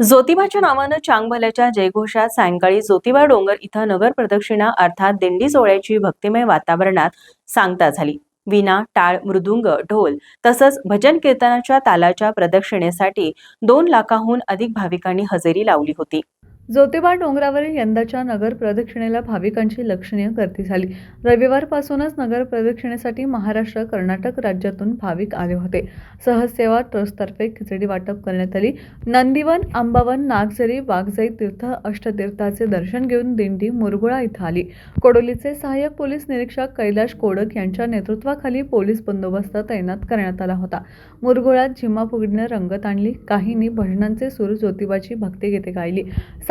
ज्योतिबाच्या नावानं चांगभल्याच्या जयघोषात सायंकाळी ज्योतिबा डोंगर इथं नगर प्रदक्षिणा अर्थात दिंडी सोहळ्याची भक्तिमय वातावरणात सांगता झाली. विना टाळ मृदुंग ढोल तसंच भजन कीर्तनाच्या तालाच्या प्रदक्षिणेसाठी दोन लाखाहून अधिक भाविकांनी हजेरी लावली होती. ज्योतिबा डोंगरावरील यंदाच्या नगर प्रदक्षिणेला भाविकांची लक्षणीय गर्दी झाली. रविवारपासूनच नगर प्रदक्षिणेसाठी महाराष्ट्र कर्नाटक राज्यातून भाविक आले होते. सहजसेवा ट्रस्टतर्फे खिचडी वाटप करण्यात आली. नंदीवन आंबावन नागझरी वाघजाई तीर्थ अष्टतीर्थाचे दर्शन घेऊन दिंडी मुरगुळा इथं आली. कोडोलीचे सहाय्यक पोलीस निरीक्षक कैलाश कोडक यांच्या नेतृत्वाखाली पोलीस बंदोबस्त तैनात करण्यात आला होता. मुरगुळात झिम्मा फुगडीनं रंगत आणली. काहींनी भजनांचे सूर ज्योतिबाची भक्तिगीते गायली.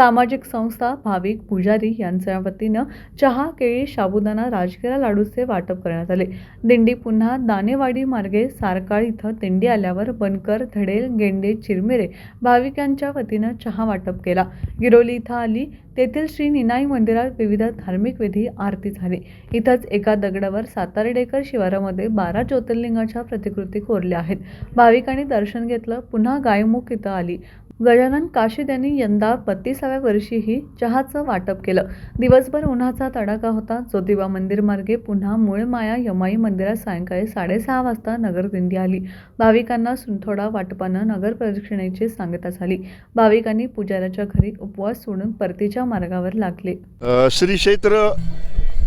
सामाजिक संस्था भाविक पुजारी यांच्या वतीनं चहा केळी शाबुदाना राजगिरा लाडूचे वाटप करण्यात आले. दिंडी पुन्हा दानेवाडी मार्गे सारकाळ इथं दिंडी आल्यावर बनकर धडेल गेंडे चिरमिरे भाविकांच्या वतीनं चहा वाटप केला. गिरोली इथं आली तेथील श्री निनाई मंदिरात विविध धार्मिक विधी आरती झाली. इथंच एका दगडावर सातारडेकर शिवारामध्ये बारा ज्योतिर्लिंगाच्या प्रतिकृती कोरल्या आहेत. भाविकांनी दर्शन घेतलं पुन्हा गायमुख इथं आली. गजानन काशीद यांनी यंदा बत्तीसाव्या वर्षीही चहाचं वाटप केलं. दिवसभर उन्हाचा तडाखा होता. ज्योतिबा मंदिर मार्गे पुन्हा मूळ माया यमाई मंदिरात सायंकाळी साडेसहा वाजता नगरदिंडी आली. भाविकांना सुंथोडा वाटपानं नगर प्रदक्षिणेची सांगता झाली. भाविकांनी पुजाऱ्याच्या घरी उपवास सोडून परतीच्या मार्गावर लागले. श्री क्षेत्र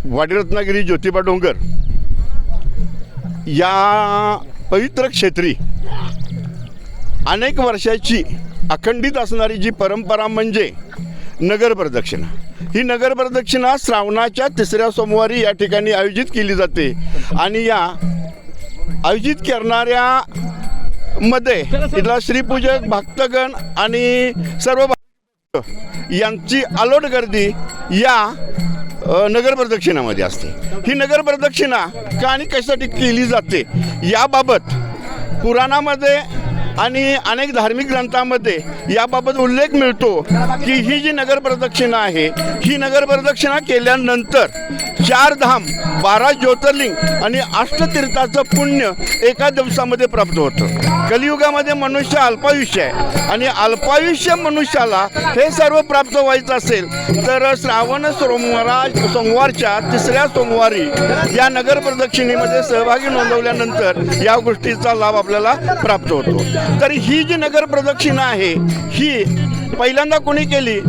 वाडीरत्नागिरी ज्योतिबा डोंगर या पवित्र क्षेत्री अनेक वर्षाची अखंडित असणारी जी परंपरा म्हणजे नगर प्रदक्षिणा ही नगर प्रदक्षिणा श्रावणाच्या तिसऱ्या सोमवारी या ठिकाणी आयोजित केली जाते आणि या आयोजित करणाऱ्या मध्ये इथला श्रीपूजक भक्तगण आणि सर्व यांची अलोट गर्दी या नगर प्रदक्षिणामध्ये असते. ही नगर प्रदक्षिणा का आणि कशासाठी केली जाते याबाबत पुराणामध्ये आणि अनेक धार्मिक ग्रंथामध्ये याबाबत उल्लेख मिळतो की ही जी नगर प्रदक्षिणा आहे ही नगर प्रदक्षिणा केल्यानंतर चार धाम बारा ज्योतिर्लिंग आणि अष्टतीर्थाचं पुण्य एका दिवसामध्ये प्राप्त होतं. कलियुगामध्ये मनुष्य अल्पायुष्य आहे आणि अल्पायुष्य मनुष्याला हे सर्व प्राप्त व्हायचं असेल तर श्रावण सोमवारा सोमवारच्या तिसऱ्या सोमवारी या नगर प्रदक्षिणेमध्ये सहभागी नोंदवल्यानंतर या गोष्टीचा लाभ आपल्याला प्राप्त होतो. तर ही जी नगर प्रदक्षिणा आहे ही पहिल्यांदा कोणी केली?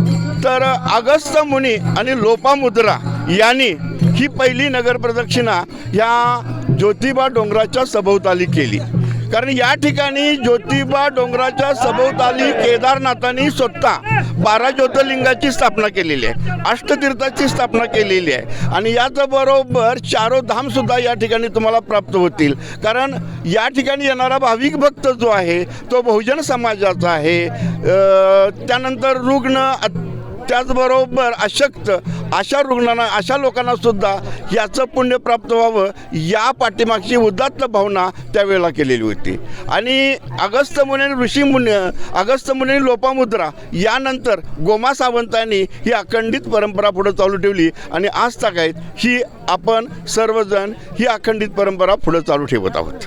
तर अगस्त मुनी आणि लोपामुद्रा यांनी ही पहिली नगर प्रदक्षिणा या ज्योतिबा डोंगराच्या सभोवताली केली. कारण या ठिकाणी ज्योतिबा डोंगराच्या सभोवताली केदारनाथांनी स्वतः बारा ज्योतिर्लिंगाची स्थापना केलेली आहे. अष्टतीर्थाची स्थापना केलेली आहे. आणि याचबरोबर चारो धाम सुद्धा या ठिकाणी तुम्हाला प्राप्त होतील. कारण या ठिकाणी येणारा भाविक भक्त जो आहे तो बहुजन समाजाचा आहे. त्यानंतर रुग्ण त्याचबरोबर अशक्त अशा रुग्णांना अशा लोकांना सुद्धा याचं पुण्य प्राप्त व्हावं या पाठीमागची उदात्त भावना त्यावेळेला केलेली होती. आणि अगस्त मुने ऋषी मुनी अगस्त मुने लोपामुद्रा यानंतर गोमा सावंतांनी ही अखंडित परंपरा पुढे चालू ठेवली आणि आज तागायत ही आपण सर्वजण ही अखंडित परंपरा पुढे चालू ठेवत आहोत.